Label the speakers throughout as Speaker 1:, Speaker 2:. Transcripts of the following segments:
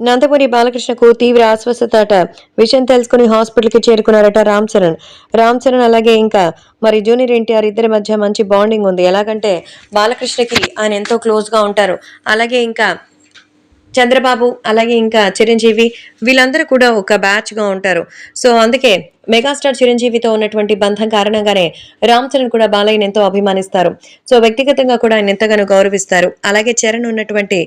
Speaker 1: నందమూరి బాలకృష్ణకు తీవ్ర అస్వస్థతట విషయం తెలుసుకుని హాస్పిటల్కి చేరుకున్నారట రామ్ చరణ్. రామ్ చరణ్ అలాగే ఇంకా మరి జూనియర్ ఎన్టీఆర్ ఇద్దరి మధ్య మంచి బాండింగ్ ఉంది. ఎలాగంటే బాలకృష్ణకి ఆయన ఎంతో క్లోజ్గా ఉంటారు. అలాగే ఇంకా చంద్రబాబు అలాగే ఇంకా చిరంజీవి వీళ్ళందరూ కూడా ఒక బ్యాచ్గా ఉంటారు. సో అందుకే మెగాస్టార్ చిరంజీవితో ఉన్నటువంటి బంధం కారణంగానే రామ్ చరణ్ కూడా బాలయ్యని ఎంతో అభిమానిస్తారు. సో వ్యక్తిగతంగా కూడా ఆయన ఎంతగానో గౌరవిస్తారు. అలాగే చరణ్ ఉన్నటువంటి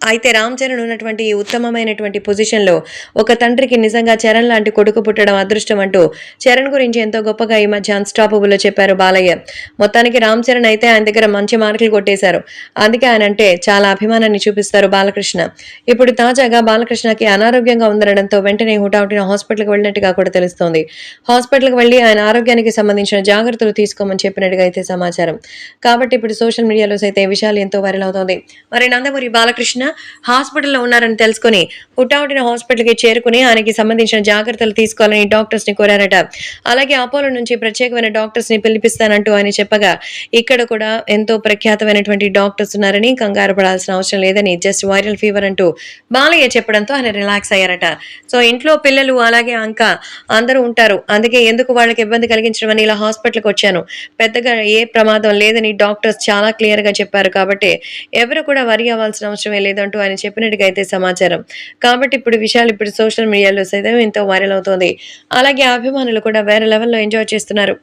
Speaker 1: అయితే రామ్ చరణ్ ఉన్నటువంటి ఈ ఉత్తమమైనటువంటి పొజిషన్లో ఒక తండ్రికి నిజంగా చరణ్ లాంటి కొడుకు పుట్టడం అదృష్టం అంటూ చరణ్ గురించి ఎంతో గొప్పగా ఈ మధ్య అన్స్టాపబుల్లో చెప్పారు బాలయ్య. మొత్తానికి రామ్ చరణ్ అయితే ఆయన దగ్గర మంచి మార్కులు కొట్టేశారు. అందుకే ఆయన అంటే చాలా అభిమానాన్ని చూపిస్తారు బాలకృష్ణ. ఇప్పుడు తాజాగా బాలకృష్ణకి అనారోగ్యంగా ఉందనడంతో వెంటనే హుటాహుటిన హాస్పిటల్కి వెళ్ళినట్టుగా కూడా తెలుస్తోంది. హాస్పిటల్కి వెళ్ళి ఆయన ఆరోగ్యానికి సంబంధించిన జాగ్రత్తలు తీసుకోమని చెప్పినట్టుగా అయితే సమాచారం. కాబట్టి ఇప్పుడు సోషల్ మీడియాలో సైతం ఈ విషయాలు ఎంతో వైరల్ అవుతోంది. మరి నందమూరి బాలకృష్ణ హాస్పిటల్లో ఉన్నారని తెలుసుకుని పుట్టావుటిన హాస్పిటల్కి చేరుకుని ఆయనకి సంబంధించిన జాగ్రత్తలు తీసుకోవాలని డాక్టర్స్ని కోరారట. అలాగే అపోలో నుంచి ప్రత్యేకమైన డాక్టర్స్ని పిలిపిస్తానంటూ ఆయన చెప్పగా ఇక్కడ కూడా ఎంతో ప్రఖ్యాతమైనటువంటి డాక్టర్స్ ఉన్నారని కంగారు పడాల్సిన అవసరం లేదని జస్ట్ వైరల్ ఫీవర్ అంటూ బాలయ్య చెప్పడంతో ఆయన రిలాక్స్ అయ్యారట. సో ఇంట్లో పిల్లలు అలాగే అంక అందరూ ఉంటారు. అందుకే ఎందుకు వాళ్ళకి ఇబ్బంది కలిగించడం అని ఇలా హాస్పిటల్కి వచ్చాను. పెద్దగా ఏ ప్రమాదం లేదని డాక్టర్స్ చాలా క్లియర్గా చెప్పారు కాబట్టి ఎవరు కూడా వరి అవ్వాల్సిన అవసరమే లేదంటూ ఆయన చెప్పినట్టుగా అయితే సమాచారం. కాబట్టి ఇప్పుడు విషయాలు ఇప్పుడు సోషల్ మీడియాలో సైతం ఎంతో వైరల్ అవుతోంది. అలాగే అభిమానులు కూడా వేరే లెవెల్లో ఎంజాయ్ చేస్తున్నారు.